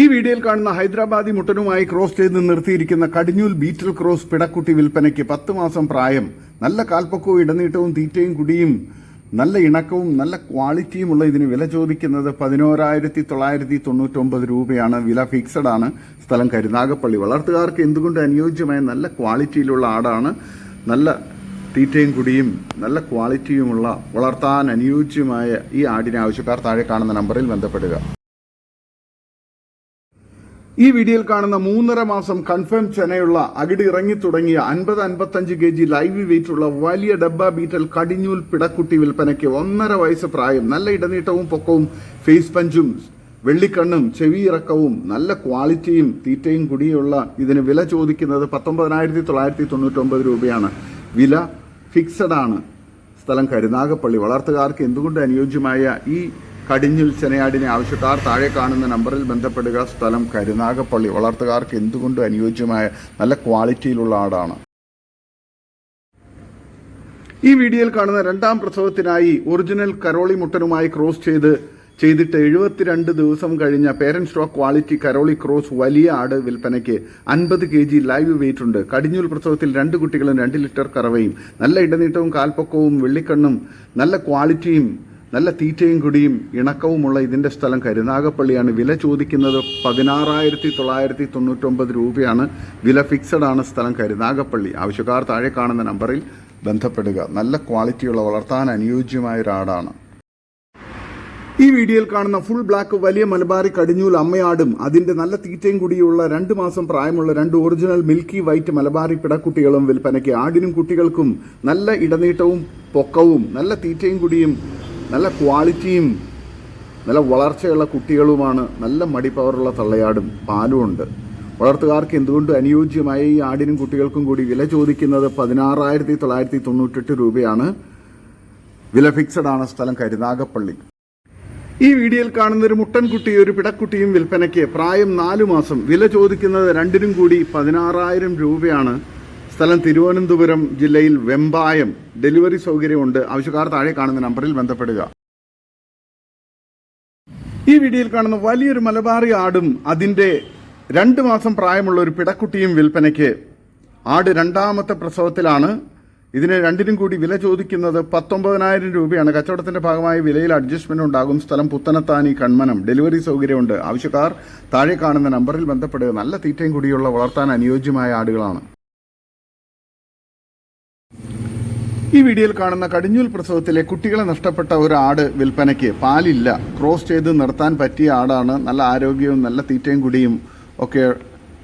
ഈ വീഡിയോയിൽ കാണുന്ന ഹൈദരാബാദി മുട്ടനുമായി ക്രോസ് ചെയ്ത് നിർത്തിയിരിക്കുന്ന കടിഞ്ഞൂൽ ബീറ്റൽ ക്രോസ് പിടക്കുട്ടി വിൽപ്പനയ്ക്ക് പത്ത് മാസം പ്രായം. നല്ല കാൽപ്പക്കവും ഇടനീട്ടവും തീറ്റയും കുടിയും നല്ല ഇണക്കവും നല്ല ക്വാളിറ്റിയുമുള്ള ഇതിന് വില ചോദിക്കുന്നത് പതിനോരായിരത്തി തൊള്ളായിരത്തി തൊണ്ണൂറ്റൊമ്പത് രൂപയാണ്. വില ഫിക്സഡ് ആണ്. സ്ഥലം കരുനാഗപ്പള്ളി വളർത്തുകാർക്ക് എന്തുകൊണ്ട് അനുയോജ്യമായ നല്ല ക്വാളിറ്റിയിലുള്ള ആടാണ്? നല്ല തീറ്റയും കുടിയും നല്ല ക്വാളിറ്റിയുമുള്ള വളർത്താൻ അനുയോജ്യമായ ഈ ആടിനെ ആവശ്യക്കാർ താഴെ കാണുന്ന നമ്പറിൽ ബന്ധപ്പെടുക. ഈ വീഡിയോയിൽ കാണുന്ന മൂന്നര മാസം കൺഫേം ചെനയുള്ള അകിട് ഇറങ്ങി തുടങ്ങിയ അൻപത് അൻപത്തഞ്ച് കെ ജി ലൈവ് വെയിറ്റ് ഉള്ള വലിയ ഡബ്ബ ബീറ്റൽ കടിഞ്ഞൂൽ പിടക്കുട്ടി വിൽപ്പനയ്ക്ക് ഒന്നര വയസ്സ് പ്രായം നല്ല ഇടനീട്ടവും പൊക്കവും ഫേസ് പഞ്ചും വെള്ളിക്കണ്ണും ചെവിയിറക്കവും നല്ല ക്വാളിറ്റിയും തീറ്റയും കുടിയുള്ള ഇതിന് വില ചോദിക്കുന്നത് പത്തൊമ്പതിനായിരത്തി തൊള്ളായിരത്തി തൊണ്ണൂറ്റൊമ്പത് രൂപയാണ്. വില ഫിക്സഡ് ആണ്. സ്ഥലം കരുനാഗപ്പള്ളി. വളർത്തുകാർക്ക് എന്തുകൊണ്ട് അനുയോജ്യമായ ഈ കടിഞ്ഞുൽ ചെനയാടിനെ ആവശ്യക്കാർ താഴെ കാണുന്ന നമ്പറിൽ ബന്ധപ്പെടുക സ്ഥലം കരുനാഗപ്പള്ളി. വളർത്തുകാർക്ക് എന്തുകൊണ്ടും അനുയോജ്യമായ നല്ല ക്വാളിറ്റിയിലുള്ള ആടാണ്? ഈ വീഡിയോയിൽ കാണുന്ന രണ്ടാം പ്രസവത്തിനായി ഒറിജിനൽ കരോളി മുട്ടനുമായി ക്രോസ് ചെയ്ത് ചെയ്തിട്ട് എഴുപത്തിരണ്ട് ദിവസം കഴിഞ്ഞ പേരന്റ് സ്റ്റോക്ക് ക്വാളിറ്റി കരോളി ക്രോസ് വലിയ ആട് വിൽപ്പനയ്ക്ക് അൻപത് കെ ജി ലൈവ് വെയിറ്റ് ഉണ്ട്. കടിഞ്ഞൂൽ പ്രസവത്തിൽ രണ്ട് കുട്ടികളും രണ്ട് ലിറ്റർ കറവയും നല്ല ഇടനീട്ടവും കാൽപ്പൊക്കവും വെള്ളിക്കണ്ണും നല്ല ക്വാളിറ്റിയും നല്ല തീറ്റയും കുടിയും ഇണക്കവുമുള്ള ഇതിന്റെ സ്ഥലം കരുനാഗപ്പള്ളിയാണ്. വില ചോദിക്കുന്നത് പതിനാറായിരത്തി തൊള്ളായിരത്തി തൊണ്ണൂറ്റൊമ്പത് രൂപയാണ്. വില ഫിക്സഡ് ആണ് സ്ഥലം കരുനാഗപ്പള്ളി. ആവശ്യക്കാർ താഴെ കാണുന്ന നമ്പറിൽ ബന്ധപ്പെടുക. നല്ല ക്വാളിറ്റിയുള്ള വളർത്താൻ അനുയോജ്യമായ ഒരാടാണ് ഈ വീഡിയോയിൽ കാണുന്ന ഫുൾ ബ്ലാക്ക് വലിയ മലബാറി കടിഞ്ഞൂൽ അമ്മയാടും അതിന്റെ നല്ല തീറ്റയും കൂടിയുള്ള രണ്ട് മാസം പ്രായമുള്ള രണ്ട് ഒറിജിനൽ മിൽക്കി വൈറ്റ് മലബാറി പിടക്കുട്ടികളും വിൽപ്പനയ്ക്ക് ആടിനും കുട്ടികൾക്കും നല്ല ഇടനീട്ടവും പൊക്കവും നല്ല തീറ്റയും കുടിയും നല്ല ക്വാളിറ്റിയും നല്ല വളർച്ചയുള്ള കുട്ടികളുമാണ് നല്ല മടിപ്പവറുള്ള തള്ളയാടും പാലും ഉണ്ട്. വളർത്തുകാർക്ക് എന്തുകൊണ്ട് അനുയോജ്യമായ ഈ ആടിനും കുട്ടികൾക്കും കൂടി വില ചോദിക്കുന്നത് പതിനാറായിരത്തി തൊള്ളായിരത്തി തൊണ്ണൂറ്റെട്ട് രൂപയാണ്? വില ഫിക്സഡ് ആണ് സ്ഥലം കരുനാഗപ്പള്ളി. ഈ വീഡിയോയിൽ കാണുന്ന ഒരു മുട്ടൻകുട്ടി ഒരു പിടക്കുട്ടിയും വിൽപ്പനയ്ക്ക് പ്രായം നാലു മാസം. വില ചോദിക്കുന്നത് രണ്ടിനും കൂടി പതിനാറായിരം രൂപയാണ്. സ്ഥലം തിരുവനന്തപുരം ജില്ലയിൽ വെമ്പായം ഡെലിവറി സൗകര്യമുണ്ട്. ആവശ്യക്കാർ താഴെ കാണുന്ന നമ്പറിൽ ബന്ധപ്പെടുക. ഈ വീഡിയോയിൽ കാണുന്ന വലിയൊരു മലബാറി ആടും അതിന്റെ രണ്ട് മാസം പ്രായമുള്ള ഒരു പിടക്കുട്ടിയും വിൽപ്പനയ്ക്ക്. ആട് രണ്ടാമത്തെ പ്രസവത്തിലാണ്. ഇതിന് രണ്ടിനും കൂടി വില ചോദിക്കുന്നത് പത്തൊമ്പതിനായിരം രൂപയാണ്. കച്ചവടത്തിന്റെ ഭാഗമായി വിലയിൽ അഡ്ജസ്റ്റ്മെന്റ് ഉണ്ടാകും. സ്ഥലം പുത്തനത്താനി കൺമനം ഡെലിവറി സൗകര്യമുണ്ട്. ആവശ്യക്കാർ താഴെ കാണുന്ന നമ്പറിൽ ബന്ധപ്പെടുക. നല്ല തീറ്റയും കൂടിയുള്ള വളർത്താൻ അനുയോജ്യമായ ആടുകളാണ്. ഈ വീഡിയോയിൽ കാണുന്ന കടിഞ്ഞൂൽ പ്രസവത്തിലെ കുട്ടികളെ നഷ്ടപ്പെട്ട ഒരു ആട് വിൽപ്പനയ്ക്ക് പാലില്ല. ക്രോസ് ചെയ്ത് നിർത്താൻ പറ്റിയ ആടാണ് നല്ല ആരോഗ്യവും നല്ല തീറ്റയും കുടിയും ഒക്കെ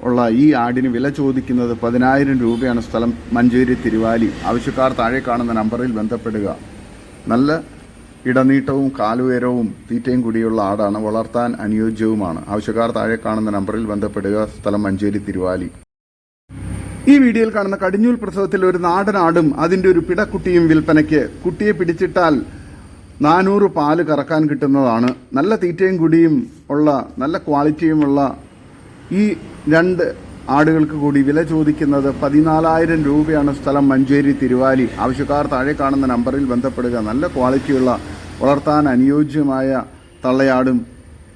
ഉള്ള ഈ ആടിന് വില ചോദിക്കുന്നത് പതിനായിരം രൂപയാണ് സ്ഥലം മഞ്ചേരി തിരുവാലി. ആവശ്യക്കാർ താഴെ കാണുന്ന നമ്പറിൽ ബന്ധപ്പെടുക. നല്ല ഇടനീട്ടവും കാലുയരവും തീറ്റയും കൂടിയുള്ള ആടാണ് വളർത്താൻ അനുയോജ്യവുമാണ്. ആവശ്യക്കാർ താഴെ കാണുന്ന നമ്പറിൽ ബന്ധപ്പെടുക. സ്ഥലം മഞ്ചേരി തിരുവാലി. ഈ വീഡിയോയിൽ കാണുന്ന കടിഞ്ഞൂൽ പ്രസവത്തിൽ ഒരു നാടനാടും അതിന്റെ ഒരു പിടക്കുട്ടിയും വിൽപ്പനയ്ക്ക് കുട്ടിയെ പിടിച്ചിട്ടാൽ നാനൂറ് പാൽ കറക്കാൻ കിട്ടുന്നതാണ്. നല്ല തീറ്റയും കുടിയും ഉള്ള നല്ല ക്വാളിറ്റിയുമുള്ള ഈ രണ്ട് ആടുകൾക്ക് കൂടി വില ചോദിക്കുന്നത് പതിനാലായിരം രൂപയാണ് സ്ഥലം മഞ്ചേരി തിരുവാലി. ആവശ്യക്കാർ താഴെ കാണുന്ന നമ്പറിൽ ബന്ധപ്പെടുക. നല്ല ക്വാളിറ്റിയുള്ള വളർത്താൻ അനുയോജ്യമായ തള്ളയാടും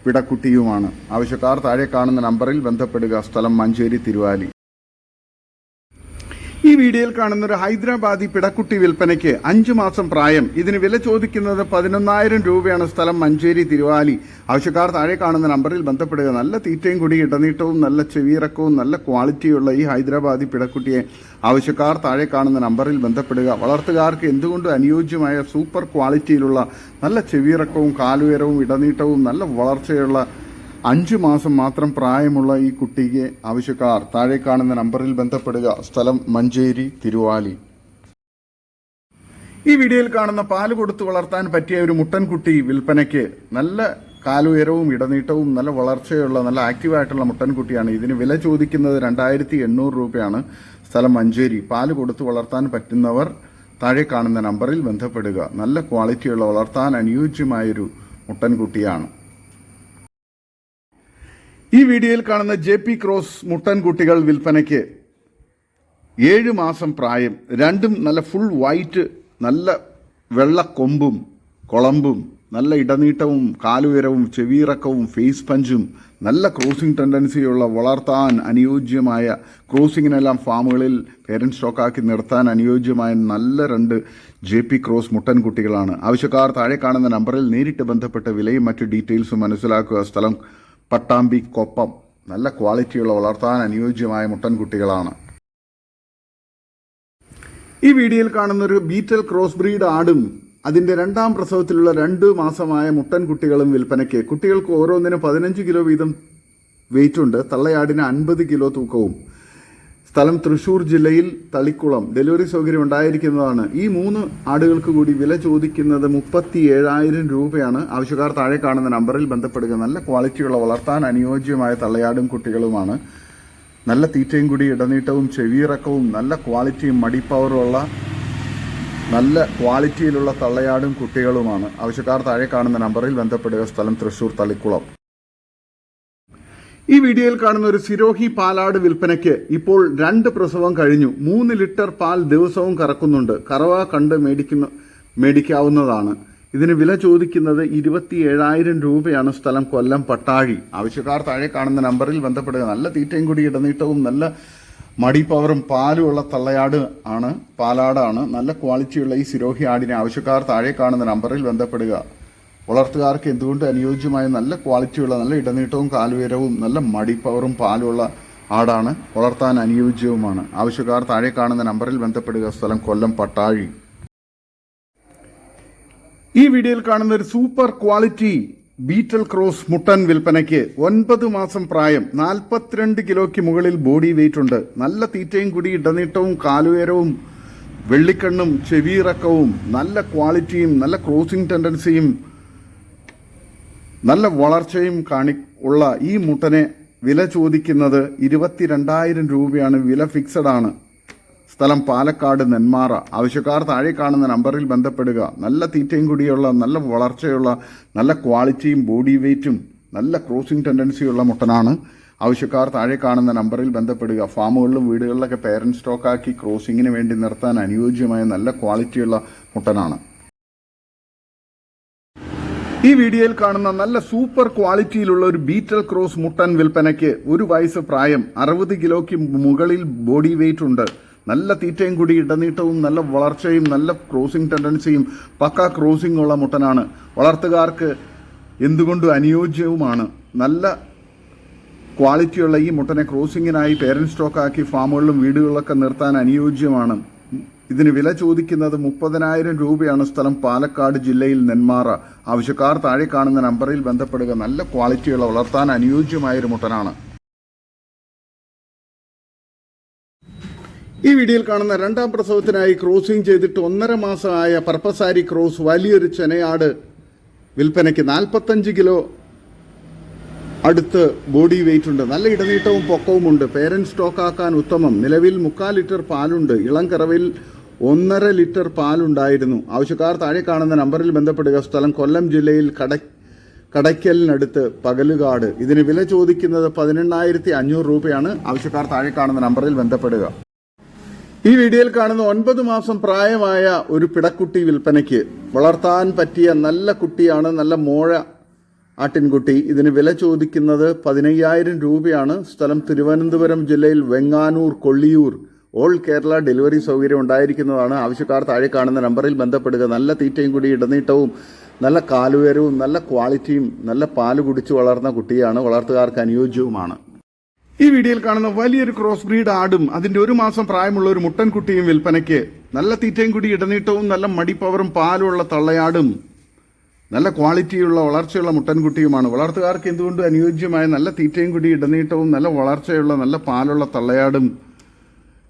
പിടക്കുട്ടിയുമാണ്. ആവശ്യക്കാർ താഴെ കാണുന്ന നമ്പറിൽ ബന്ധപ്പെടുക. സ്ഥലം മഞ്ചേരി തിരുവാലി. ഈ വീഡിയോയിൽ കാണുന്ന ഒരു ഹൈദരാബാദി പിടക്കുട്ടി വിൽപ്പനയ്ക്ക് അഞ്ചു മാസം പ്രായം. ഇതിന് വില ചോദിക്കുന്നത് പതിനൊന്നായിരം രൂപയാണ്. സ്ഥലം മഞ്ചേരി തിരുവാലി. ആവശ്യക്കാർ താഴെ കാണുന്ന നമ്പറിൽ ബന്ധപ്പെടുക. നല്ല തീറ്റയും കൂടി ഇടനീട്ടവും നല്ല ചെവിയിറക്കവും നല്ല ക്വാളിറ്റിയുള്ള ഈ ഹൈദരാബാദി പിടക്കുട്ടിയെ ആവശ്യക്കാർ താഴെ കാണുന്ന നമ്പറിൽ ബന്ധപ്പെടുക. വളർത്തുകാർക്ക് എന്തുകൊണ്ടും അനുയോജ്യമായ സൂപ്പർ ക്വാളിറ്റിയിലുള്ള നല്ല ചെവിയിറക്കവും കാലുയരവും ഇടനീട്ടവും നല്ല വളർച്ചയുള്ള അഞ്ചു മാസം മാത്രം പ്രായമുള്ള ഈ കുട്ടിക്ക് ആവശ്യക്കാർ താഴെ കാണുന്ന നമ്പറിൽ ബന്ധപ്പെടുക. സ്ഥലം മഞ്ചേരി തിരുവാലി. ഈ വീഡിയോയിൽ കാണുന്ന പാൽ കൊടുത്തു വളർത്താൻ പറ്റിയ ഒരു മുട്ടൻകുട്ടി വിൽപ്പനയ്ക്ക് നല്ല കാലുയരവും ഇടനീട്ടവും നല്ല വളർച്ചയുള്ള നല്ല ആക്റ്റീവായിട്ടുള്ള മുട്ടൻകുട്ടിയാണ് ഇതിന് വില ചോദിക്കുന്നത് രണ്ടായിരത്തി എണ്ണൂറ് രൂപയാണ്. സ്ഥലം മഞ്ചേരി. പാൽ കൊടുത്തു വളർത്താൻ പറ്റുന്നവർ താഴെ കാണുന്ന നമ്പറിൽ ബന്ധപ്പെടുക. നല്ല ക്വാളിറ്റിയുള്ള വളർത്താൻ അനുയോജ്യമായൊരു മുട്ടൻകുട്ടിയാണ് ഈ വീഡിയോയിൽ കാണുന്ന ജെ പി ക്രോസ് മുട്ടൻകുട്ടികൾ വിൽപ്പനയ്ക്ക് ഏഴ് മാസം പ്രായം രണ്ടും നല്ല ഫുൾ വൈറ്റ് നല്ല വെള്ളക്കൊമ്പും കൊളമ്പും നല്ല ഇടനീട്ടവും കാലുയരവും ചെവിയിറക്കവും ഫേസ് പഞ്ചും നല്ല ക്രോസിംഗ് ടെൻഡൻസിയുള്ള വളർത്താൻ അനുയോജ്യമായ ക്രോസിങ്ങിനെല്ലാം ഫാമുകളിൽ പേരന്റ് സ്റ്റോക്കാക്കി നിർത്താൻ അനുയോജ്യമായ നല്ല രണ്ട് ജെ പി ക്രോസ് മുട്ടൻകുട്ടികളാണ് ആവശ്യക്കാർ താഴെ കാണുന്ന നമ്പറിൽ നേരിട്ട് ബന്ധപ്പെട്ട വിലയും മറ്റ് ഡീറ്റെയിൽസും മനസ്സിലാക്കുക. സ്ഥലം പട്ടാമ്പി കൊപ്പം. നല്ല ക്വാളിറ്റിയുള്ള വളർത്താൻ അനുയോജ്യമായ മുട്ടൻകുട്ടികളാണ് ഈ വീഡിയോയിൽ കാണുന്ന ഒരു ബീറ്റൽ ക്രോസ് ബ്രീഡ് ആടും അതിന്റെ രണ്ടാം പ്രസവത്തിലുള്ള രണ്ട് മാസമായ മുട്ടൻ കുട്ടികളും വിൽപ്പനയ്ക്ക്. കുട്ടികൾക്ക് ഓരോന്നിനും പതിനഞ്ച് കിലോ വീതം വെയിറ്റ് ഉണ്ട്. തള്ളയാടിന് അൻപത് കിലോ തൂക്കവും. സ്ഥലം തൃശൂർ ജില്ലയിൽ തളിക്കുളം ഡെലിവറി സൗകര്യം ഉണ്ടായിരിക്കുന്നതാണ്. ഈ മൂന്ന് ആടുകൾക്ക് കൂടി വില ചോദിക്കുന്നത് മുപ്പത്തി ഏഴായിരം രൂപയാണ്. ആവശ്യക്കാർ താഴെ കാണുന്ന നമ്പറിൽ ബന്ധപ്പെടുക. നല്ല ക്വാളിറ്റിയുള്ള വളർത്താൻ അനുയോജ്യമായ തള്ളയാടും കുട്ടികളുമാണ്. നല്ല തീറ്റയും കൂടി ഇടനീട്ടവും ചെവിയിറക്കവും നല്ല ക്വാളിറ്റിയും മടിപ്പവറുള്ള നല്ല ക്വാളിറ്റിയിലുള്ള തള്ളയാടും കുട്ടികളുമാണ്. ആവശ്യക്കാർ താഴെ കാണുന്ന നമ്പറിൽ ബന്ധപ്പെടുക. സ്ഥലം തൃശൂർ തളിക്കുളം. ഈ വീഡിയോയിൽ കാണുന്ന ഒരു സിരോഹി പാലാട് വിൽപ്പനയ്ക്ക് ഇപ്പോൾ രണ്ട് പ്രസവം കഴിഞ്ഞു. മൂന്ന് ലിറ്റർ പാൽ ദിവസവും കറക്കുന്നുണ്ട്. കറവ കണ്ട് മേടിക്കുന്ന മേടിക്കാവുന്നതാണ്. ഇതിന് വില ചോദിക്കുന്നത് ഇരുപത്തി ഏഴായിരം രൂപയാണ് സ്ഥലം കൊല്ലം പട്ടാഴി. ആവശ്യക്കാർ താഴെ കാണുന്ന നമ്പറിൽ ബന്ധപ്പെടുക. നല്ല തീറ്റയും കൂടി ഇടനീട്ടവും നല്ല മടി പവറും പാലുമുള്ള തള്ളയാട് ആണ് പാലാടാണ്. നല്ല ക്വാളിറ്റിയുള്ള ഈ സിരോഹി ആടിനെ ആവശ്യക്കാർ താഴെ കാണുന്ന നമ്പറിൽ ബന്ധപ്പെടുക. വളർത്തുകാർക്ക് എന്തുകൊണ്ട് അനുയോജ്യമായ നല്ല ക്വാളിറ്റിയുള്ള നല്ല ഇടനീട്ടവും കാലുയരവും നല്ല മടിപ്പവറും പാലുള്ള ആടാണ് വളർത്താൻ അനുയോജ്യവുമാണ്. ആവശ്യക്കാർ താഴെ കാണുന്ന നമ്പറിൽ ബന്ധപ്പെടുക. സ്ഥലം കൊല്ലം പട്ടാഴി. ഈ വീഡിയോയിൽ കാണുന്ന ഒരു സൂപ്പർ ക്വാളിറ്റി ബീറ്റൽ ക്രോസ് മുട്ടൻ വിൽപ്പനയ്ക്ക് ഒൻപത് മാസം പ്രായം നാൽപ്പത്തിരണ്ട് കിലോയ്ക്ക് മുകളിൽ ബോഡി വെയിറ്റ് ഉണ്ട്. നല്ല തീറ്റയും കൂടി ഇടനീട്ടവും കാലുയരവും വെള്ളിക്കണ്ണും ചെവിയിറക്കവും നല്ല ക്വാളിറ്റിയും നല്ല ക്രോസിംഗ് ടെൻഡൻസിയും നല്ല വളർച്ചയും കാണി ഉള്ള ഈ മുട്ടനെ വില ചോദിക്കുന്നത് ഇരുപത്തിരണ്ടായിരം രൂപയാണ്. വില ഫിക്സഡ് ആണ്. സ്ഥലം പാലക്കാട് നെന്മാറ. ആവശ്യക്കാർ താഴെ കാണുന്ന നമ്പറിൽ ബന്ധപ്പെടുക. നല്ല തീറ്റയും കൂടിയുള്ള നല്ല വളർച്ചയുള്ള നല്ല ക്വാളിറ്റിയും ബോഡി വെയ്റ്റും നല്ല ക്രോസിംഗ് ടെൻഡൻസിയുള്ള മുട്ടനാണ്. ആവശ്യക്കാർ താഴെ കാണുന്ന നമ്പറിൽ ബന്ധപ്പെടുക. ഫാമുകളിലും വീടുകളിലൊക്കെ പേരന്റ് സ്റ്റോക്കാക്കി ക്രോസിങ്ങിന് വേണ്ടി നിർത്താൻ അനുയോജ്യമായ നല്ല ക്വാളിറ്റിയുള്ള മുട്ടനാണ്. ഈ വീഡിയോയിൽ കാണുന്ന നല്ല സൂപ്പർ ക്വാളിറ്റിയിലുള്ള ഒരു ബീറ്റൽ ക്രോസ് മുട്ടൻ വിൽപ്പനയ്ക്ക് ഒരു വയസ്സ് പ്രായം അറുപത് കിലോയ്ക്ക് മുകളിൽ ബോഡി വെയിറ്റ് ഉണ്ട്. നല്ല തീറ്റയും കൂടി ഇടനീട്ടവും നല്ല വളർച്ചയും നല്ല ക്രോസിംഗ് ടെൻഡൻസിയും പക്ക ക്രോസിംഗ് ഉള്ള മുട്ടനാണ്. വളർത്തുകാർക്ക് എന്തുകൊണ്ടും അനുയോജ്യവുമാണ്. നല്ല ക്വാളിറ്റിയുള്ള ഈ മുട്ടനെ ക്രോസിങ്ങിനായി പേരന്റ് സ്റ്റോക്കാക്കി ഫാമുകളിലും വീടുകളിലൊക്കെ നിർത്താൻ അനുയോജ്യമാണ്. ഇതിന് വില ചോദിക്കുന്നത് മുപ്പതിനായിരം രൂപയാണ് സ്ഥലം പാലക്കാട് ജില്ലയിൽ നെന്മാറ. ആവശ്യക്കാർ താഴെ കാണുന്ന നമ്പറിൽ ബന്ധപ്പെടുക. നല്ല ക്വാളിറ്റിയുള്ള വളർത്താൻ അനുയോജ്യമായൊരു മുട്ടനാണ്. ഈ വീഡിയോയിൽ കാണുന്ന രണ്ടാം പ്രസവത്തിനായി ക്രോസിംഗ് ചെയ്തിട്ട് ഒന്നര മാസമായ പർപ്പസാരി ക്രോസ് വലിയൊരു ചെനയാട് വിൽപ്പനയ്ക്ക് നാൽപ്പത്തഞ്ച് കിലോ അടുത്ത് ബോഡി വെയിറ്റ് ഉണ്ട്. നല്ല ഇടനീട്ടവും പൊക്കവുമുണ്ട്. പേരന്റ് സ്റ്റോക്കാക്കാൻ ഉത്തമം. നിലവിൽ മുക്കാൽ ലിറ്റർ പാലുണ്ട്. ഇളം കറവിൽ ഒന്നര ലിറ്റർ പാലുണ്ടായിരുന്നു. ആവശ്യക്കാർ താഴെ കാണുന്ന നമ്പറിൽ ബന്ധപ്പെടുക. സ്ഥലം കൊല്ലം ജില്ലയിൽ കട കടയ്ക്കലിനടുത്ത് പകലുകാട്. ഇതിന് വില ചോദിക്കുന്നത് പതിനെണ്ണായിരത്തി അഞ്ഞൂറ് രൂപയാണ്. ആവശ്യക്കാർ താഴെ കാണുന്ന നമ്പറിൽ ബന്ധപ്പെടുക. ഈ വീഡിയോയിൽ കാണുന്ന ഒൻപത് മാസം പ്രായമായ ഒരു പിടക്കുട്ടി വിൽപ്പനയ്ക്ക് വളർത്താൻ പറ്റിയ നല്ല കുട്ടിയാണ് നല്ല മോഴ ആട്ടിൻകുട്ടി. ഇതിന് വില ചോദിക്കുന്നത് പതിനയ്യായിരം രൂപയാണ്. സ്ഥലം തിരുവനന്തപുരം ജില്ലയിൽ വെങ്ങാനൂർ കൊള്ളിയൂർ. ഓൾ കേരള ഡെലിവറി സൗകര്യം ഉണ്ടായിരിക്കുന്നതാണ്. ആവശ്യക്കാർ താഴെ കാണുന്ന നമ്പറിൽ ബന്ധപ്പെടുക. നല്ല തീറ്റയും കൂടി ഇടനീട്ടവും നല്ല കാലുയരവും നല്ല ക്വാളിറ്റിയും നല്ല പാൽ കുടിച്ചു വളർന്ന കുട്ടിയാണ്. വളർത്തുകാർക്ക് അനുയോജ്യവുമാണ്. ഈ വീഡിയോയിൽ കാണുന്ന വലിയൊരു ക്രോസ് ബ്രീഡ് ആടും അതിന്റെ ഒരു മാസം പ്രായമുള്ള ഒരു മുട്ടൻകുട്ടിയും വിൽപ്പനയ്ക്ക് നല്ല തീറ്റയും കൂടി ഇടനീട്ടവും നല്ല മടിപ്പവറും പാലുള്ള തള്ളയാടും നല്ല ക്വാളിറ്റിയുള്ള വളർച്ചയുള്ള മുട്ടൻകുട്ടിയുമാണ് വളർത്തുകാർക്ക് എന്തുകൊണ്ടും അനുയോജ്യമായ നല്ല തീറ്റയും കൂടി ഇടനീട്ടവും നല്ല വളർച്ചയുള്ള നല്ല പാലുള്ള തള്ളയാടും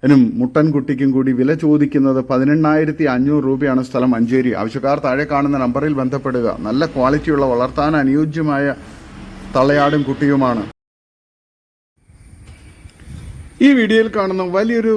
എനും മുട്ടൻകുട്ടിക്കും കൂടി വില ചോദിക്കുന്നത് പതിനെണ്ണായിരത്തി അഞ്ഞൂറ് രൂപയാണ് സ്ഥലം മഞ്ചേരി. ആവശ്യക്കാർ താഴെ കാണുന്ന നമ്പറിൽ ബന്ധപ്പെടുക. നല്ല ക്വാളിറ്റിയുള്ള വളർത്താൻ അനുയോജ്യമായ തള്ളയാടും കുട്ടിയുമാണ്. ഈ വീഡിയോയിൽ കാണുന്ന വലിയൊരു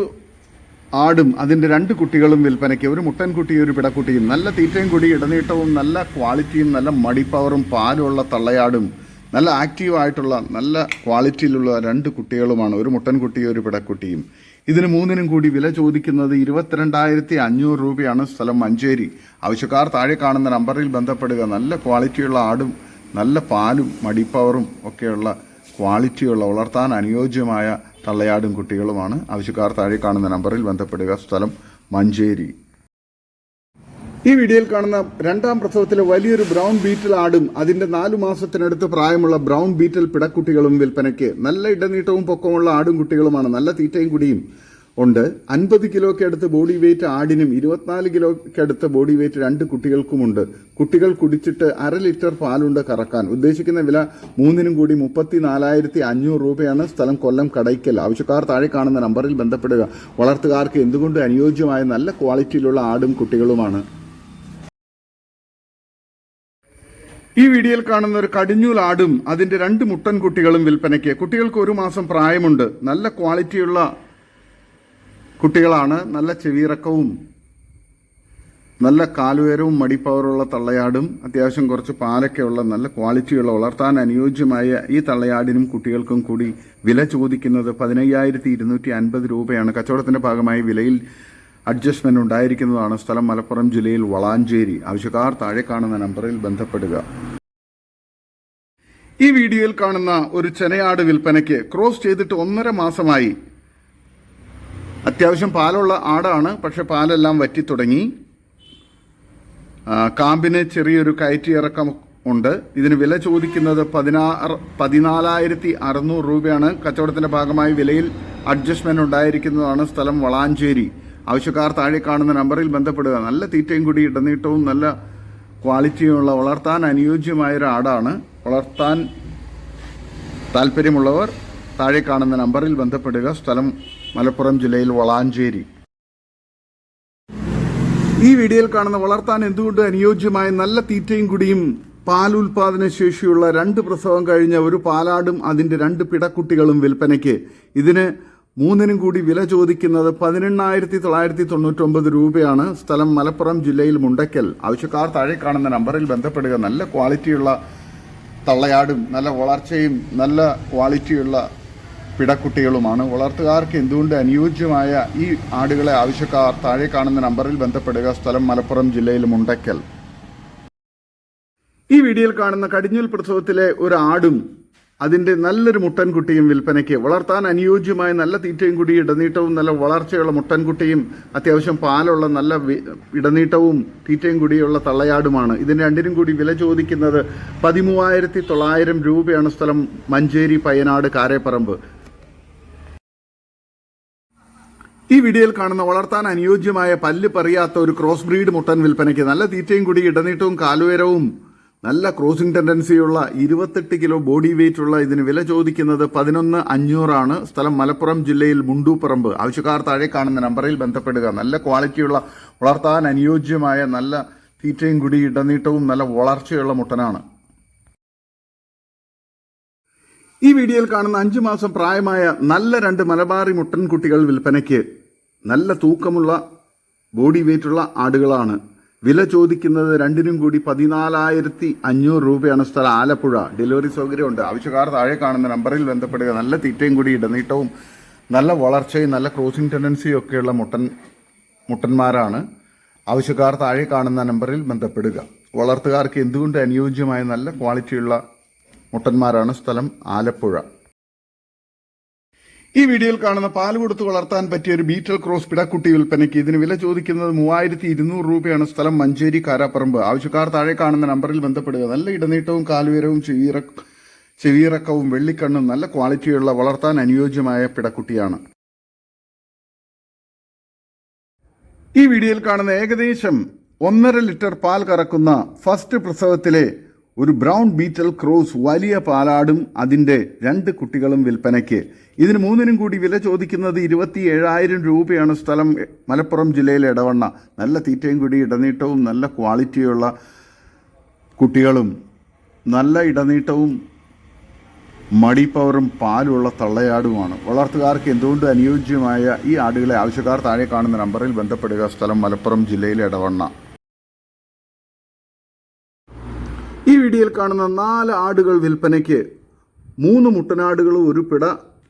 ആടും അതിന്റെ രണ്ട് കുട്ടികളും വിൽപ്പനയ്ക്ക് ഒരു മുട്ടൻകുട്ടിയും ഒരു പിടക്കുട്ടിയും. നല്ല തീറ്റയും കൂടി ഇടനീട്ടവും നല്ല ക്വാളിറ്റിയും നല്ല മടിപ്പവറും പാലുള്ള തള്ളയാടും നല്ല ആക്റ്റീവായിട്ടുള്ള നല്ല ക്വാളിറ്റിയിലുള്ള രണ്ട് കുട്ടികളുമാണ്. ഒരു മുട്ടൻകുട്ടിയും ഒരു പിടക്കുട്ടിയും. ഇതിന് മൂന്നിനും കൂടി വില ചോദിക്കുന്നത് ഇരുപത്തിരണ്ടായിരത്തി അഞ്ഞൂറ് രൂപയാണ് സ്ഥലം മഞ്ചേരി. ആവശ്യക്കാർ താഴെ കാണുന്ന നമ്പറിൽ ബന്ധപ്പെടുക. നല്ല ക്വാളിറ്റിയുള്ള ആടും നല്ല പാലും മടിപ്പവറും ഒക്കെയുള്ള ക്വാളിറ്റിയുള്ള വളർത്താൻ അനുയോജ്യമായ തള്ളയാടും കുട്ടികളുമാണ്. ആവശ്യക്കാർ താഴെ കാണുന്ന നമ്പറിൽ ബന്ധപ്പെടുക. സ്ഥലം മഞ്ചേരി. ഈ വീഡിയോയിൽ കാണുന്ന രണ്ടാം പ്രസവത്തിലെ വലിയൊരു ബ്രൗൺ ബീറ്റൽ ആടും അതിന്റെ നാലു മാസത്തിനടുത്ത് പ്രായമുള്ള ബ്രൗൺ ബീറ്റൽ പിടക്കുട്ടികളും വിൽപ്പനയ്ക്ക് നല്ല ഇടനീട്ടവും പൊക്കമുള്ള ആടും കുട്ടികളുമാണ്. നല്ല തീറ്റയും കുടിയും ഉണ്ട്. അൻപത് കിലോയ്ക്ക് അടുത്ത് ബോഡി വെയിറ്റ് ആടിനും ഇരുപത്തിനാല് കിലോയ്ക്ക് അടുത്ത് ബോഡി വെയിറ്റ് രണ്ട് കുട്ടികൾക്കുമുണ്ട്. കുട്ടികൾ കുടിച്ചിട്ട് അര ലിറ്റർ പാലുണ്ട് കറക്കാൻ. ഉദ്ദേശിക്കുന്ന വില മൂന്നിനും കൂടി മുപ്പത്തി നാലായിരത്തി അഞ്ഞൂറ് രൂപയാണ്. സ്ഥലം കൊല്ലം കടയ്ക്കൽ. ആവശ്യക്കാർ താഴെ കാണുന്ന നമ്പറിൽ ബന്ധപ്പെടുക. വളർത്തുകാർക്ക് എന്തുകൊണ്ട് അനുയോജ്യമായ നല്ല ക്വാളിറ്റിയിലുള്ള ആടും കുട്ടികളുമാണ്? ഈ വീഡിയോയിൽ കാണുന്ന ഒരു കടിഞ്ഞൂലാടും അതിന്റെ രണ്ട് മുട്ടൻ കുട്ടികളും വിൽപ്പനയ്ക്ക്. കുട്ടികൾക്ക് ഒരു മാസം പ്രായമുണ്ട്. നല്ല ക്വാളിറ്റിയുള്ള കുട്ടികളാണ്. നല്ല ചെവിയിറക്കവും നല്ല കാലുയരവും മടിപ്പവറുള്ള തള്ളയാടും അത്യാവശ്യം കുറച്ച് പാലൊക്കെയുള്ള നല്ല ക്വാളിറ്റിയുള്ള വളർത്താൻ അനുയോജ്യമായ ഈ തള്ളയാടിനും കുട്ടികൾക്കും കൂടി വില ചോദിക്കുന്നത് പതിനയ്യായിരത്തി ഇരുന്നൂറ്റി അൻപത് രൂപയാണ്. കച്ചവടത്തിന്റെ ഭാഗമായി വിലയിൽ അഡ്ജസ്റ്റ്മെന്റ് ഉണ്ടായിരിക്കുന്നതാണ് സ്ഥലം മലപ്പുറം ജില്ലയിൽ വളാഞ്ചേരി. ആവശ്യക്കാർ താഴെ കാണുന്ന നമ്പറിൽ ബന്ധപ്പെടുക. ഈ വീഡിയോയിൽ കാണുന്ന ഒരു ചെനയാട് വിൽപ്പനയ്ക്ക് ക്രോസ് ചെയ്തിട്ട് ഒന്നര മാസമായി. അത്യാവശ്യം പാലുള്ള ആടാണ് പക്ഷെ പാലെല്ലാം വറ്റി തുടങ്ങി കാമ്പിന് ചെറിയൊരു കയറ്റിയിറക്കം ഉണ്ട്. ഇതിന് വില ചോദിക്കുന്നത് പതിനാറ് പതിനാലായിരത്തി അറുന്നൂറ് രൂപയാണ്. കച്ചവടത്തിന്റെ ഭാഗമായി വിലയിൽ അഡ്ജസ്റ്റ്മെന്റ് ഉണ്ടായിരിക്കുന്നതാണ് സ്ഥലം വളാഞ്ചേരി. ആവശ്യക്കാർ താഴെ കാണുന്ന നമ്പറിൽ ബന്ധപ്പെടുക. നല്ല തീറ്റയും കൂടി ഇടനീട്ടവും നല്ല ക്വാളിറ്റിയുമുള്ള വളർത്താൻ അനുയോജ്യമായ ഒരു ആടാണ് വളർത്താൻ താല്പര്യമുള്ളവർ താഴെ കാണുന്ന നമ്പറിൽ ബന്ധപ്പെടുക. സ്ഥലം മലപ്പുറം ജില്ലയിൽ വളാഞ്ചേരി. ഈ വീഡിയോയിൽ കാണുന്ന വളർത്താൻ എന്തുകൊണ്ട് അനുയോജ്യമായ നല്ല തീറ്റയും കുടിയും പാലുൽപാദന ശേഷിയുള്ള രണ്ട് പ്രസവം കഴിഞ്ഞ ഒരു പാലാടും അതിന്റെ രണ്ട് പിടക്കുട്ടികളും വിൽപ്പനയ്ക്ക്. ഇതിന് മൂന്നിനും കൂടി വില ചോദിക്കുന്നത് പതിനെണ്ണായിരത്തി തൊള്ളായിരത്തി തൊണ്ണൂറ്റൊമ്പത് രൂപയാണ്. സ്ഥലം മലപ്പുറം ജില്ലയിൽ മുണ്ടയ്ക്കൽ. ആവശ്യക്കാർ താഴെ കാണുന്ന നമ്പറിൽ ബന്ധപ്പെടുക. നല്ല ക്വാളിറ്റിയുള്ള തള്ളയാടും നല്ല വളർച്ചയും നല്ല ക്വാളിറ്റിയുള്ള പിടക്കുട്ടികളുമാണ്. വളർത്തുകാർക്ക് എന്തുകൊണ്ട് അനുയോജ്യമായ ഈ ആടുകളെ ആവശ്യക്കാർ താഴെ കാണുന്ന നമ്പറിൽ ബന്ധപ്പെടുക? സ്ഥലം മലപ്പുറം ജില്ലയിൽ മുണ്ടയ്ക്കൽ. ഈ വീഡിയോയിൽ കാണുന്ന കടിഞ്ഞൂൽ പ്രസവത്തിലെ ഒരു ആടും അതിന്റെ നല്ലൊരു മുട്ടൻകുട്ടിയും വിൽപ്പനയ്ക്ക് വളർത്താൻ അനുയോജ്യമായ നല്ല തീറ്റയും കൂടി ഇടനീട്ടവും നല്ല വളർച്ചയുള്ള മുട്ടൻകുട്ടിയും അത്യാവശ്യം പാലുള്ള നല്ല ഇടനീട്ടവും തീറ്റയും കൂടിയുള്ള തള്ളയാടുമാണ്. ഇതിന് രണ്ടിനും കൂടി വില ചോദിക്കുന്നത് പതിമൂവായിരത്തി തൊള്ളായിരം രൂപയാണ് സ്ഥലം മഞ്ചേരി പയ്യനാട് കാരേപ്പറമ്പ്. ഈ വീഡിയോയിൽ കാണുന്ന വളർത്താൻ അനുയോജ്യമായ പല്ല് പറയാത്ത ഒരു ക്രോസ് ബ്രീഡ് മുട്ടൻ വിൽപ്പനയ്ക്ക് നല്ല തീറ്റയും കൂടി ഇടനീട്ടവും കാലുയരവും നല്ല ക്രോസിംഗ് ടെൻഡൻസിയുള്ള ഇരുപത്തെട്ട് കിലോ ബോഡി വെയിറ്റ് ഉള്ള ഇതിന് വില ചോദിക്കുന്നത് പതിനൊന്ന് അഞ്ഞൂറാണ്. സ്ഥലം മലപ്പുറം ജില്ലയിൽ മുണ്ടൂപ്പറമ്പ്. ആവശ്യക്കാർ താഴെ കാണുന്ന നമ്പറിൽ ബന്ധപ്പെടുക. നല്ല ക്വാളിറ്റിയുള്ള വളർത്താൻ അനുയോജ്യമായ നല്ല തീറ്റയും കുടി ഇടനീട്ടവും നല്ല വളർച്ചയുള്ള മുട്ടനാണ്. ഈ വീഡിയോയിൽ കാണുന്ന അഞ്ചു മാസം പ്രായമായ നല്ല രണ്ട് മലബാറി മുട്ടൻകുട്ടികൾ വിൽപ്പനയ്ക്ക് നല്ല തൂക്കമുള്ള ബോഡി വെയിറ്റുള്ള ആടുകളാണ്. വില ചോദിക്കുന്നത് രണ്ടിനും കൂടി പതിനാലായിരത്തി അഞ്ഞൂറ് രൂപയാണ് സ്ഥലം. ആലപ്പുഴ ഡെലിവറി സൗകര്യമുണ്ട്. ആവശ്യക്കാർ താഴെ കാണുന്ന നമ്പറിൽ ബന്ധപ്പെടുക. നല്ല തീറ്റയും കൂടി ഇടനീട്ടവും നല്ല വളർച്ചയും നല്ല ക്രോസിംഗ് ടെൻഡൻസിയും ഒക്കെയുള്ള മുട്ടൻ മുട്ടന്മാരാണ്. ആവശ്യക്കാർ താഴെ കാണുന്ന നമ്പറിൽ ബന്ധപ്പെടുക. വളർത്തുകാർക്ക് എന്തുകൊണ്ട് അനുയോജ്യമായ നല്ല ക്വാളിറ്റിയുള്ള മുട്ടന്മാരാണ് സ്ഥലം ആലപ്പുഴ? ഈ വീഡിയോയിൽ കാണുന്ന പാൽ കൊടുത്ത് വളർത്താൻ പറ്റിയ ഒരു ബീറ്റൽ ക്രോസ് പിടക്കുട്ടി വിൽപ്പനയ്ക്ക് ഇതിന് വില ചോദിക്കുന്നത് മൂവായിരത്തി ഇരുന്നൂറ് രൂപയാണ്. സ്ഥലം മഞ്ചേരി കാരാപ്പറമ്പ്. ആവശ്യക്കാർ താഴെ കാണുന്ന നമ്പറിൽ ബന്ധപ്പെടുക. നല്ല ഇടനീട്ടവും കാലുയരവും ചെവിയിറ ചെവിയിറക്കവും വെള്ളിക്കണ്ണും നല്ല ക്വാളിറ്റിയുള്ള വളർത്താൻ അനുയോജ്യമായ പിടക്കുട്ടിയാണ്. ഈ വീഡിയോയിൽ കാണുന്ന ഏകദേശം ഒന്നര ലിറ്റർ പാൽ കറക്കുന്ന ഫസ്റ്റ് പ്രസവത്തിലെ ഒരു ബ്രൗൺ ബീറ്റൽ ക്രോസ് വലിയ പാലാടും അതിന്റെ രണ്ട് കുട്ടികളും വിൽപ്പനയ്ക്ക്. ഇതിന് മൂന്നിനും കൂടി വില ചോദിക്കുന്നത് ഇരുപത്തി ഏഴായിരം രൂപയാണ് സ്ഥലം. മലപ്പുറം ജില്ലയിലെ ഇടവണ്ണ നല്ല തീറ്റയും കൂടി ഇടനീട്ടവും നല്ല ക്വാളിറ്റിയുള്ള കുട്ടികളും നല്ല ഇടനീട്ടവും മടിപ്പവറും പാലുള്ള തള്ളയാടുമാണ്. വളർത്തുകാർക്ക് എന്തുകൊണ്ട് അനുയോജ്യമായ ഈ ആടുകളെ ആവശ്യക്കാർ താഴെ കാണുന്ന നമ്പറിൽ ബന്ധപ്പെടുക. സ്ഥലം മലപ്പുറം ജില്ലയിലെ ഇടവണ്ണ ഈ വീഡിയോയിൽ കാണുന്ന നാല് ആടുകൾ വിൽപ്പനയ്ക്ക് മൂന്ന് മുട്ടനാടുകളും ഒരു പിട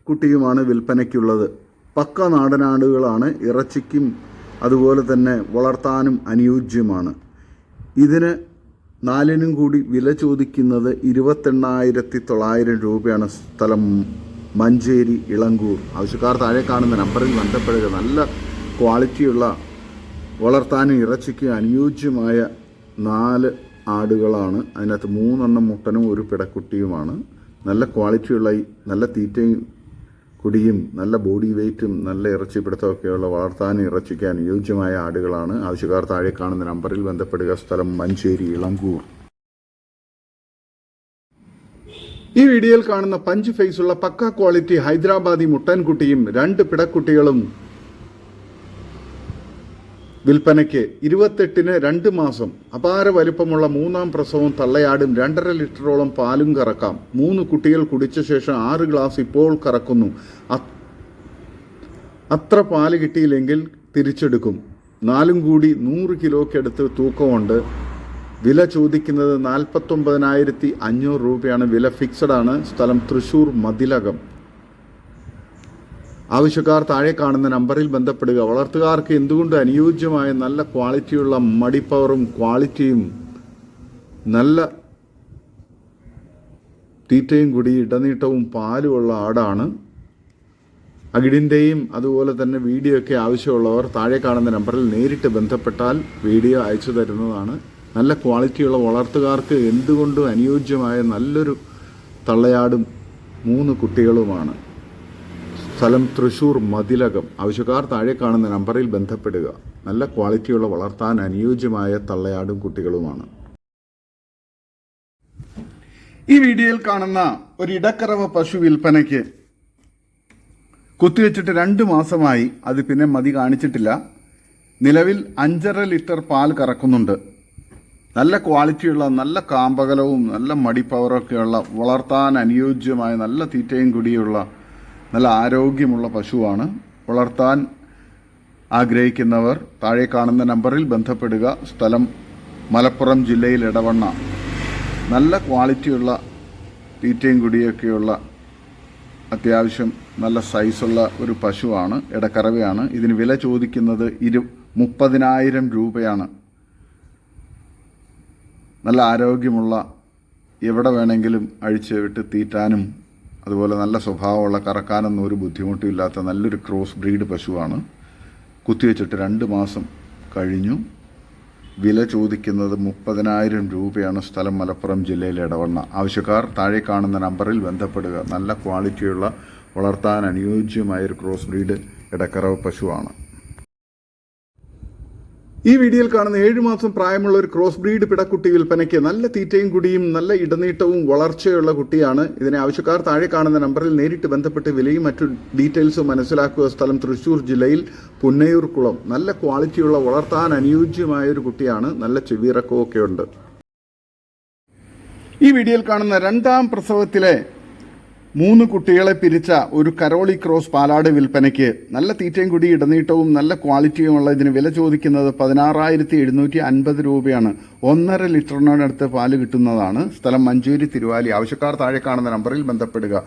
കുട്ടിയുമാണ് വിൽപ്പനയ്ക്കുള്ളത്. പക്ക നാടനാടുകളാണ് ഇറച്ചിക്കും അതുപോലെ തന്നെ വളർത്താനും അനുയോജ്യമാണ്. ഇതിന് നാലിനും കൂടി വില ചോദിക്കുന്നത് ഇരുപത്തെണ്ണായിരത്തി തൊള്ളായിരം രൂപയാണ്. സ്ഥലം മഞ്ചേരി ഇളങ്കൂർ. ആവശ്യക്കാർ താഴെ കാണുന്ന നമ്പറിൽ ബന്ധപ്പെടുക. നല്ല ക്വാളിറ്റിയുള്ള വളർത്താനും ഇറച്ചിക്കും അനുയോജ്യമായ നാല് ആടുകളാണ്. അതിനകത്ത് മൂന്നെണ്ണം മുട്ടനും ഒരു പിടക്കുട്ടിയുമാണ്. നല്ല ക്വാളിറ്റിയുള്ള നല്ല തീറ്റയും കുടിയും നല്ല ബോഡി വെയ്റ്റും നല്ല ഇറച്ചി പിടുത്തമൊക്കെയുള്ള വളർത്താനും ഇറച്ചിക്കാൻ അനുയോജ്യമായ ആടുകളാണ്. ആവശ്യക്കാർ താഴെ കാണുന്ന നമ്പറിൽ ബന്ധപ്പെടുക. സ്ഥലം മഞ്ചേരി ഇളങ്കൂർ ഈ വീഡിയോയിൽ കാണുന്ന പഞ്ച് ഫേസുള്ള പക്ക ക്വാളിറ്റി ഹൈദരാബാദി മുട്ടൻകുട്ടിയും രണ്ട് പിടക്കുട്ടികളും വിൽപ്പനയ്ക്ക് ഇരുപത്തെട്ടിന് രണ്ട് മാസം അപാര വലിപ്പമുള്ള മൂന്നാം പ്രസവം തള്ളയാടും രണ്ടര ലിറ്ററോളം പാലും കറക്കാം. മൂന്ന് കുട്ടികൾ കുടിച്ച ശേഷം ആറ് ഗ്ലാസ് ഇപ്പോൾ കറക്കുന്നു. അത്ര പാൽ കിട്ടിയില്ലെങ്കിൽ തിരിച്ചെടുക്കും. നാലും കൂടി നൂറ് കിലോയ്ക്കടുത്ത് തൂക്കമുണ്ട്. വില ചോദിക്കുന്നത് നാൽപ്പത്തൊമ്പതിനായിരത്തി അഞ്ഞൂറ് രൂപയാണ്. വില ഫിക്സഡ് ആണ്. സ്ഥലം തൃശ്ശൂർ മതിലകം. ആവശ്യക്കാർ താഴെ കാണുന്ന നമ്പറിൽ ബന്ധപ്പെടുക. വളർത്തുകാർക്ക് എന്തുകൊണ്ട് അനുയോജ്യമായ നല്ല ക്വാളിറ്റിയുള്ള മടിപ്പവറും ക്വാളിറ്റിയും നല്ല തീറ്റയും കൂടി ഇടനീട്ടവും പാലുമുള്ള ആടാണ്. അകിടിന്റെയും അതുപോലെ തന്നെ വീഡിയോ ഒക്കെ ആവശ്യമുള്ളവർ താഴെ കാണുന്ന നമ്പറിൽ നേരിട്ട് ബന്ധപ്പെട്ടാൽ വീഡിയോ അയച്ചു തരുന്നതാണ്. നല്ല ക്വാളിറ്റിയുള്ള വളർത്തുകാർക്ക് എന്തുകൊണ്ടും അനുയോജ്യമായ നല്ലൊരു തള്ളയാടും മൂന്ന് കുട്ടികളുമാണ്. സ്ഥലം തൃശൂർ മതിലകം. ആവശ്യക്കാർ താഴെ കാണുന്ന നമ്പറിൽ ബന്ധപ്പെടുക. നല്ല ക്വാളിറ്റിയുള്ള വളർത്താൻ അനുയോജ്യമായ തള്ളയാടും കുട്ടികളുമാണ്. ഈ വീഡിയോയിൽ കാണുന്ന ഒരു ഇടക്കറവ പശു വിൽപ്പനയ്ക്ക് കുത്തിവെച്ചിട്ട് രണ്ട് മാസമായി അത് പിന്നെ മതി കാണിച്ചിട്ടില്ല. നിലവിൽ അഞ്ചര ലിറ്റർ പാൽ കറക്കുന്നുണ്ട്. നല്ല ക്വാളിറ്റിയുള്ള നല്ല കാമ്പകലവും നല്ല മടിപ്പവറൊക്കെയുള്ള വളർത്താൻ അനുയോജ്യമായ നല്ല തീറ്റയും കുടിയുള്ള നല്ല ആരോഗ്യമുള്ള പശുവാണ്. വളർത്താൻ ആഗ്രഹിക്കുന്നവർ താഴെ കാണുന്ന നമ്പറിൽ ബന്ധപ്പെടുക. സ്ഥലം മലപ്പുറം ജില്ലയിൽ ഇടവണ്ണ നല്ല ക്വാളിറ്റിയുള്ള തീറ്റയും കുടിയൊക്കെയുള്ള അത്യാവശ്യം നല്ല സൈസുള്ള ഒരു പശുവാണ് ഇടക്കറവയാണ് ഇതിന് വില ചോദിക്കുന്നത് ഇരു മുപ്പതിനായിരം രൂപയാണ്. നല്ല ആരോഗ്യമുള്ള എവിടെ വേണമെങ്കിലും അഴിച്ചു വിട്ട് തീറ്റാനും അതുപോലെ നല്ല സ്വഭാവമുള്ള കറക്കാനൊന്നും ഒരു ബുദ്ധിമുട്ടും ഇല്ലാത്ത നല്ലൊരു ക്രോസ് ബ്രീഡ് പശുവാണ്. കുത്തിവെച്ചിട്ട് രണ്ട് മാസം കഴിഞ്ഞു. വില ചോദിക്കുന്നത് മുപ്പതിനായിരം രൂപയാണ് സ്ഥലം മലപ്പുറം ജില്ലയിലെ ഇടവണ്ണ ആവശ്യക്കാർ താഴെ കാണുന്ന നമ്പറിൽ ബന്ധപ്പെടുക. നല്ല ക്വാളിറ്റിയുള്ള വളർത്താൻ അനുയോജ്യമായൊരു ക്രോസ് ബ്രീഡ് ഇടക്കറവ് പശുവാണ്. ഈ വീഡിയോയിൽ കാണുന്ന ഏഴു മാസം പ്രായമുള്ള ഒരു ക്രോസ് ബ്രീഡ് പിടക്കുട്ടി വിൽപ്പനയ്ക്ക് നല്ല തീറ്റയും കുടിയും നല്ല ഇടനീട്ടവും വളർച്ചയുള്ള കുട്ടിയാണ്. ഇതിനെ ആവശ്യക്കാർ താഴെ കാണുന്ന നമ്പറിൽ നേരിട്ട് ബന്ധപ്പെട്ട് വിലയും മറ്റു ഡീറ്റെയിൽസും മനസ്സിലാക്കുക. സ്ഥലം തൃശൂർ ജില്ലയിൽ പുന്നയൂർക്കുളം നല്ല ക്വാളിറ്റിയുള്ള വളർത്താൻ അനുയോജ്യമായ ഒരു കുട്ടിയാണ്. നല്ല ചെവിയിറക്കവും ഒക്കെ ഉണ്ട്. ഈ വീഡിയോയിൽ കാണുന്ന രണ്ടാം പ്രസവത്തിലെ മൂന്ന് കുട്ടികളെ പിരിച്ച ഒരു കരോളി ക്രോസ് പാലാട് വിൽപ്പനയ്ക്ക് നല്ല തീറ്റയും കുടി ഇടനീട്ടവും നല്ല ക്വാളിറ്റിയുമുള്ള ഇതിന് വില ചോദിക്കുന്നത് പതിനാറായിരത്തി എഴുന്നൂറ്റി അൻപത് രൂപയാണ്. ഒന്നര ലിറ്ററിനടുത്ത് പാൽ കിട്ടുന്നതാണ്. സ്ഥലം മഞ്ചേരി തിരുവാലി. ആവശ്യക്കാർ താഴെ കാണുന്ന നമ്പറിൽ ബന്ധപ്പെടുക.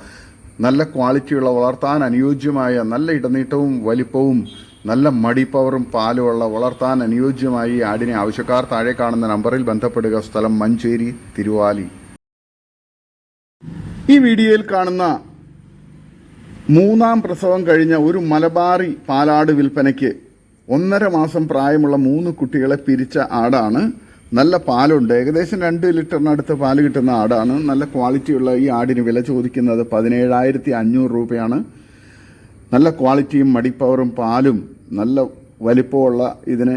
നല്ല ക്വാളിറ്റിയുള്ള വളർത്താൻ അനുയോജ്യമായ നല്ല ഇടനീട്ടവും വലിപ്പവും നല്ല മടി മടിപ്പവറും പാലുമുള്ള വളർത്താൻ അനുയോജ്യമായി ആടിനെ ആവശ്യക്കാർ താഴെ കാണുന്ന നമ്പറിൽ ബന്ധപ്പെടുക. സ്ഥലം മഞ്ചേരി തിരുവാലി. ഈ വീഡിയോയിൽ കാണുന്ന മൂന്നാം പ്രസവം കഴിഞ്ഞ ഒരു മലബാറി പാലാട് വിൽപ്പനയ്ക്ക് ഒന്നര മാസം പ്രായമുള്ള മൂന്ന് കുട്ടികളെ പിരിച്ച ആടാണ്. നല്ല പാലുണ്ട്. ഏകദേശം രണ്ട് ലിറ്ററിനടുത്ത് പാൽ കിട്ടുന്ന ആടാണ്. നല്ല ക്വാളിറ്റിയുള്ള ഈ ആടിന് വില ചോദിക്കുന്നത് പതിനേഴായിരത്തി അഞ്ഞൂറ് രൂപയാണ്. നല്ല ക്വാളിറ്റിയും മടിപ്പവറും പാലും നല്ല വലിപ്പമുള്ള ഇതിന്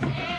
Yeah.